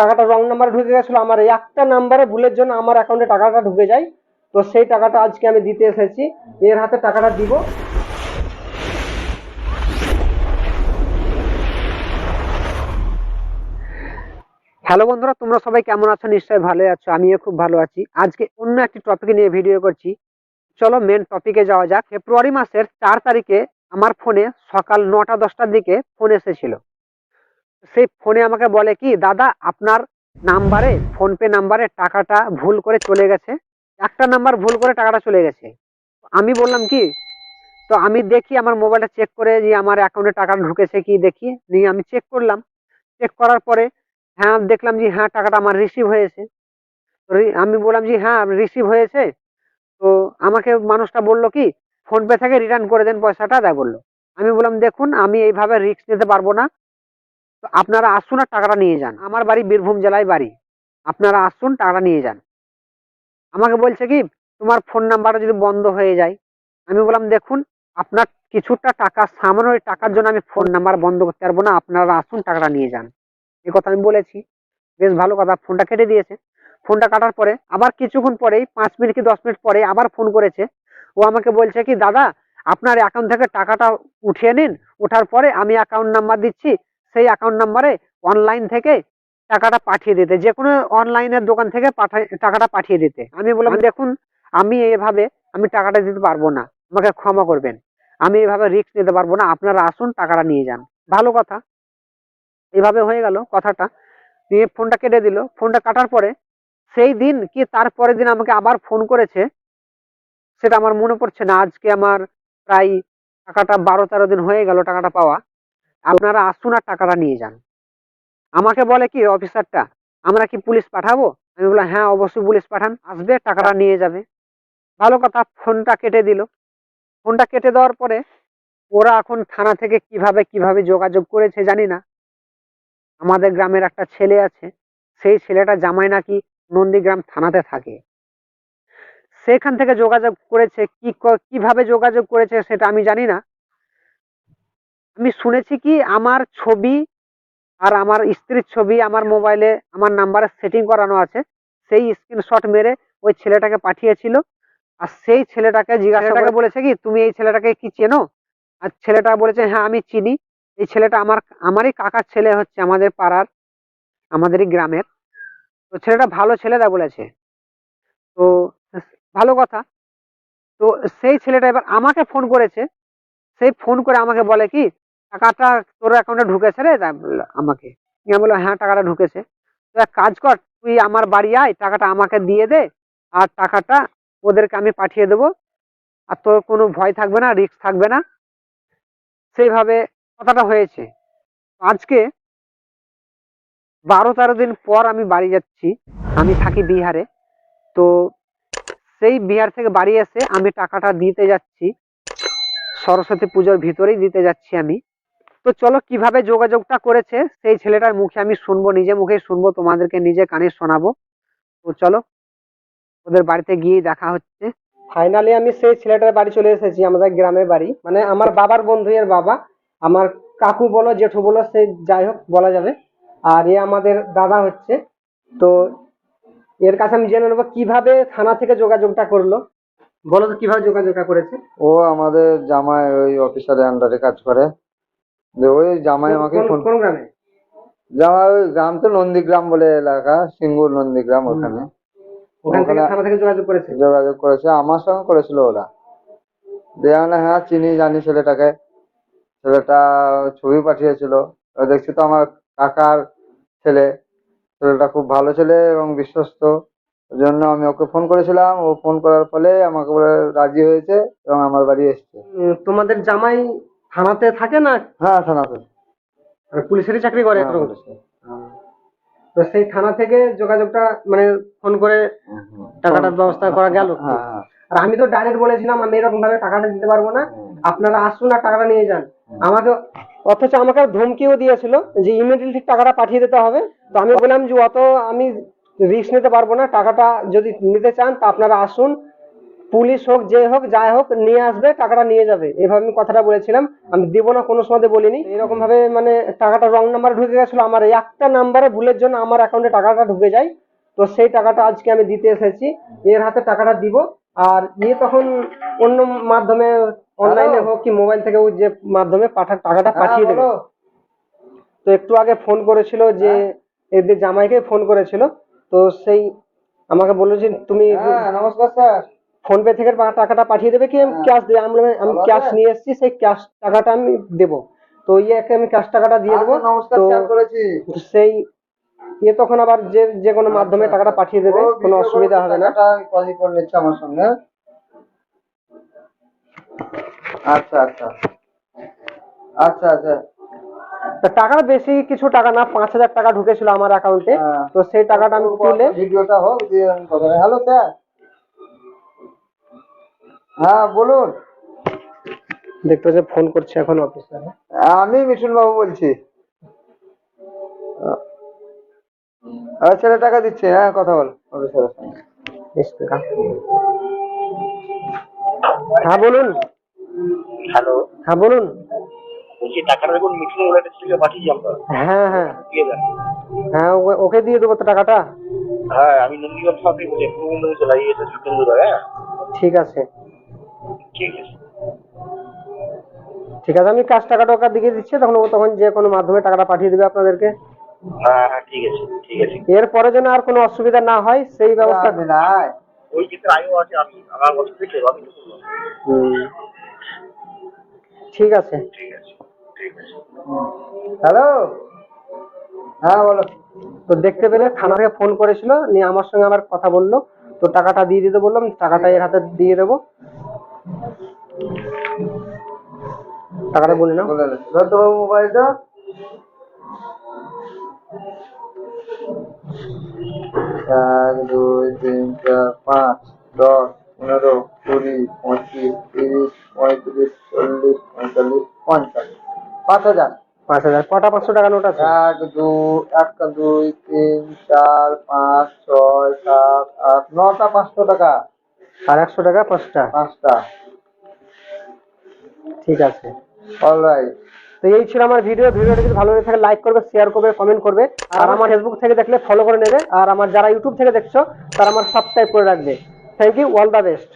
টাকাটা রং নাম্বারে ঢুকে গেছিল। আমার এই একটা নাম্বারে ভুলের জন্য আমার অ্যাকাউন্টে টাকাটা ঢুকে যায়। তো সেই টাকাটা আজকে আমি দিতে এসেছি। এর হাতে টাকাটা দিব। হ্যালো বন্ধুরা, তোমরা সবাই কেমন আছো? নিশ্চয়ই ভালো আছো। আমিও খুব ভালো আছি। আজকে অন্য একটি টপিক নিয়ে ভিডিও করছি। চলো মেন টপিকে যাওয়া যাক। ফেব্রুয়ারি মাসের চার তারিখে আমার ফোনে সকাল নটা দশটার দিকে ফোন এসেছিল। সেই ফোনে আমাকে বলে কি, দাদা, আপনার নাম্বারে, ফোনপে নাম্বারে টাকাটা ভুল করে চলে গেছে। একটা নাম্বার ভুল করে টাকাটা চলে গেছে। আমি বললাম, কি? তো আমি দেখি আমার মোবাইলটা চেক করে যে আমার অ্যাকাউন্টে টাকা ঢুকেছে কি দেখি, নিয়ে আমি চেক করলাম। চেক করার পরে হ্যাঁ দেখলাম যে হ্যাঁ টাকাটা আমার রিসিভ হয়েছে। আমি বললাম যে হ্যাঁ রিসিভ হয়েছে। তো আমাকে মানুষটা বলল কি, ফোনপে থেকে রিটার্ন করে দেন পয়সাটা, তাই বলল। আমি বললাম, দেখুন, আমি এইভাবে রিস্ক নিতে পারব না। তো আপনারা আসুন আর টাকাটা নিয়ে যান। আমার বাড়ি বীরভূম জেলায় বাড়ি। আপনারা আসুন, টাকাটা নিয়ে যান। আমাকে বলছে কি, তোমার ফোন নাম্বারটা যদি বন্ধ হয়ে যায়। আমি বললাম, দেখুন, আপনার কিছুটা টাকা সামান্য টাকার জন্য আমি ফোন নাম্বার বন্ধ করতে পারব না। আপনারা আসুন, টাকাটা নিয়ে যান। এই কথা আমি বলেছি। বেশ ভালো কথা ফোনটা কেটে দিয়েছে। ফোনটা কাটার পরে, আবার কিছুক্ষণ পরেই, পাঁচ মিনিট কি দশ মিনিট পরে আবার ফোন করেছে। ও আমাকে বলছে কি, দাদা, আপনার অ্যাকাউন্ট থেকে টাকাটা উঠিয়ে নিন। ওঠার পরে আমি অ্যাকাউন্ট নাম্বার দিচ্ছি। সেই অ্যাকাউন্ট নাম্বারে অনলাইন থেকে টাকাটা পাঠিয়ে দিতে যে কোনো অনলাইনের দোকান থেকে পাঠাই টাকাটা পাঠিয়ে দিতে। আমি বললাম, দেখুন, আমি এভাবে, আমি টাকাটা দিতে পারব না, আমাকে ক্ষমা করবেন। আমি এভাবে রিস্ক নিতে পারব না, আপনারা আসুন, টাকাটা নিয়ে যান। ভালো কথা। এভাবে হয়ে গেল কথাটা। নিয়ে ফোনটা কেটে দিল। ফোনটা কাটার পরে, সেই দিন কি তারপরের দিন আমাকে আবার ফোন করেছে, সেটা আমার মনে পড়ছে না। আজকে আমার প্রায় টাকাটা বারো তেরো দিন হয়ে গেল টাকাটা পাওয়া। আপনারা আসুন আর টাকাটা নিয়ে যান। আমাকে বলে কি, অফিসারটা, আমরা কি পুলিশ পাঠাবো? আমি বললাম হ্যাঁ অবশ্যই পুলিশ পাঠান, আসবে, টাকাটা নিয়ে যাবে। ভালো কথা, ফোনটা কেটে দিল। ফোনটা কেটে দেওয়ার পরে ওরা এখন থানা থেকে কীভাবে কীভাবে যোগাযোগ করেছে জানি না। আমাদের গ্রামের একটা ছেলে আছে, সেই ছেলেটা জামাই নাকি নন্দীগ্রাম থানাতে থাকে। সেখান থেকে যোগাযোগ করেছে, কি কীভাবে যোগাযোগ করেছে সেটা আমি জানি না। আমি শুনেছি কি আমার ছবি আর আমার স্ত্রীর ছবি আমার মোবাইলে আমার নাম্বারে সেটিং করানো আছে। সেই স্ক্রিনশট মেরে ওই ছেলেটাকে পাঠিয়েছিল। আর সেই ছেলেটাকে জিজ্ঞাসা করে বলেছে কি তুমি এই ছেলেটাকে কি চেনো? আর ছেলেটা বলেছে হ্যাঁ আমি চিনি। এই ছেলেটা আমার আমারই কাকার ছেলে হচ্ছে আমাদের পাড়ার আমাদেরই গ্রামের। তো ছেলেটা ভালো ছেলেটা বলেছে। তো ভালো কথা। তো সেই ছেলেটা এবার আমাকে ফোন করেছে। সেই ফোন করে আমাকে বলে কি টাকাটা তোর অ্যাকাউন্টে ঢুকেছে রে? বলল আমাকে। আমি বললাম হ্যাঁ টাকাটা ঢুকেছে। তো এক কাজ কর, তুই আমার বাড়ি আয়, টাকাটা আমাকে দিয়ে দে, আর টাকাটা ওদেরকে আমি পাঠিয়ে দেবো। আর তোর কোনো ভয় থাকবে না রিস্ক থাকবে না। সেইভাবে কথাটা হয়েছে। আজকে বারো তেরো দিন পর আমি বাড়ি যাচ্ছি। আমি থাকি বিহারে। তো সেই বিহার থেকে বাড়ি এসে আমি টাকাটা দিতে যাচ্ছি। সরস্বতী পুজোর ভিতরেই দিতে যাচ্ছি আমি। তো চলো কীভাবে যোগাযোগটা করেছে সেই ছেলেটার মুখে আমি শুনব নিজে মুখে শুনব তোমাদেরকে নিজে কানে শোনাবো। তো চলো ওদের বাড়িতে গিয়ে দেখা হচ্ছে। ফাইনালি আমি সেই ছেলেটার বাড়ি চলে এসেছি আমাদের গ্রামের বাড়ি। মানে আমার বাবার বন্ধু এর বাবা আমার কাকু বলো জেঠু বলো সে যাই হোক বলা যাবে। আর এ আমাদের দাদা হচ্ছে। তো এর কাছে আমি জেনে নেব কীভাবে থানা থেকে যোগাযোগটা করল? বলো তো কীভাবে যোগাযোগটা করেছে? ও আমাদের জামাই ওই অফিসারের আন্ডারে কাজ করে। ওই জামাই আমাকে কোন- ফোন কোন গ্রামে? জামাই ওই গ্রাম তো নন্দীগ্রাম বলে এলাকা সিঙ্গুর নন্দীগ্রাম ওখানে। ওখানে- থেকে যোগাযোগ করেছে? যোগাযোগ করেছে আমার সঙ্গে করেছিল ওরা। দিয়ে হ্যাঁ চিনি জানি ছেলেটাকে। ছেলেটা ছবি পাঠিয়েছিল। দেখছি তো আমার কাকার ছেলে। ছেলেটা খুব ভালো ছেলে এবং বিশ্বস্ত। জন্য আমি ওকে ফোন করেছিলাম। ও ফোন করার ফলে আমাকে বলে রাজি হয়েছে এবং আমার বাড়ি এসছে। তোমাদের জামাই থানাতে থাকে না? হ্যাঁ থানাতে। পুলিশেরই চাকরি করে হ্যাঁ, তো সেই থানা থেকে যোগাযোগটা মানে ফোন করে হুম, হুম। টাকাটার ব্যবস্থা করা গেল হ্যাঁ হ্যাঁ। আর আমি তো ডাইরেক্ট বলেছিলাম আমি এরকম ভাবে টাকাটা দিতে পারব না। আপনারা আসুন আর টাকাটা নিয়ে যান। আমাকে অথচ আমাকে ধমকিও দিয়েছিল যে ইমিডিয়েটলি টাকাটা পাঠিয়ে দিতে হবে। তো আমি বললাম যে অত আমি রিস্ক নিতে পারব না টাকাটা যদি নিতে চান তা আপনারা আসুন পুলিশ হোক যে হোক যাই হোক নিয়ে আসবে টাকাটা নিয়ে যাবে। এভাবে আমি কথাটা বলেছিলাম। আমি দেব না কোনো সময় বলিনি। এরকম ভাবে মানে টাকাটা রং নাম্বারে ঢুকে গেছিল আমার। এই একটা নাম্বারে ভুলের জন্য আমার অ্যাকাউন্টে টাকাটা ঢুকে যায়। তো সেই টাকাটা আজকে আমি দিতে এসেছি। এর হাতে টাকাটা দিব। আর ইয়ে তখন অন্য মাধ্যমে অনলাইনে হোক কি মোবাইল থেকেও যে মাধ্যমে পাঠা টাকাটা হ্যাঁ, পাঠিয়ে দেবে। তো একটু আগে ফোন করেছিল যে এদের জামাইকে ফোন করেছিল। তো সেই আমাকে বলল যে তুমি হ্যাঁ নমস্কার স্যার। ফোন পে থেকে টাকাটা পাঠিয়ে দেবে কি? আমি। ক্যাশ দেবে আমি আমি ক্যাশ নিয়ে এসেছি সেই ক্যাশ টাকাটা আমি দেবো। তো ইয়েকে আমি ক্যাশ টাকাটা দিয়ে দেবো। আচ্ছা, তো সেই ইয়ে তখন আবার যে যে কোনো মাধ্যমে আচ্ছা, টাকাটা পাঠিয়ে দেবে কোনো অসুবিধা হবে না। টাকাটা কলই করে নিচ্ছে আমার সঙ্গে। আচ্ছা আচ্ছা। আচ্ছা আচ্ছা। তা টাকাটা বেশি কিছু টাকা না পাঁচ হাজার টাকা ঢুকেছিল আমার অ্যাকাউন্টে। তো সেই টাকাটা আমি তুলে ভিডিওটা হোক দিয়ে আমি কথা হ্যালো স্যার হ্যাঁ বলুন। দেখতে যে ফোন করছে এখন অফিসারে আমি মিঠুন বাবু বলছি ছেলে টাকা দিচ্ছে হ্যাঁ কথা বল। অফিসারের সঙ্গে হ্যাঁ বলুন। হ্যালো। হ্যাঁ বলুন। বলছি টাকাটা দেখুন মিটিং ওয়ালেটের থেকে পাঠিয়েছি আমরা। হ্যাঁ হ্যাঁ। দিয়ে দেন। হ্যাঁ ওকে দিয়ে দেবো তো টাকাটা। হ্যাঁ আমি নন্দীগ্রাম চলে গিয়েছে সুকেন্দ্র হ্যাঁ। ঠিক আছে। ঠিক আছে। ঠিক আছে আমি কাজ টাকাটা ওকে দিকে দিচ্ছি তখন ও তখন যে কোনো মাধ্যমে টাকাটা পাঠিয়ে দেবে আপনাদেরকে। হ্যাঁ হ্যাঁ ঠিক আছে ঠিক আছে। এরপরে যেন আর কোনো অসুবিধা না হয় সেই ব্যবস্থা আমি ওই ক্ষেত্রে আয়ও আছে আমি আমার কথা থেকে আমি তো বললাম। হুম। ঠিক আছে। ঠিক আছে ঠিক আছে। হ্যালো? হ্যাঁ বলো। তো দেখতে পেলে থানা থেকে ফোন করেছিল নিয়ে আমার সঙ্গে আবার কথা বলল তো টাকাটা দিয়ে দিতে বললাম টাকাটা এর হাতে দিয়ে দেবো। টাকাটা বলে নাও। বলে দত্তবাবু মোবাইলটা এক দুই তিন চার পাঁচ দশ পনেরো কুড়ি পঁচিশ তিরিশ পঁয়ত্রিশ চল্লিশ পঁয়তাল্লিশ পঞ্চাশ। পাঁচ হাজার। পাঁচ হাজার। কটা পাঁচশো টাকা নোট আছে? এক দু এক দুই তিন চার পাঁচ ছয় সাত আট নটা পাঁচশো টাকা। আর একশো টাকা পাঁচটা। পাঁচটা। ঠিক আছে। অলরাইট তো এই ছিল আমার ভিডিও ভিডিওটা যদি ভালো লেগে থাকে লাইক করবে শেয়ার করবে কমেন্ট করবে। আর আমার ফেসবুক থেকে দেখলে ফলো করে নেবে। আর আমার যারা ইউটিউব থেকে দেখছ তারা আমার সাবস্ক্রাইব করে রাখবে। Thank you all the best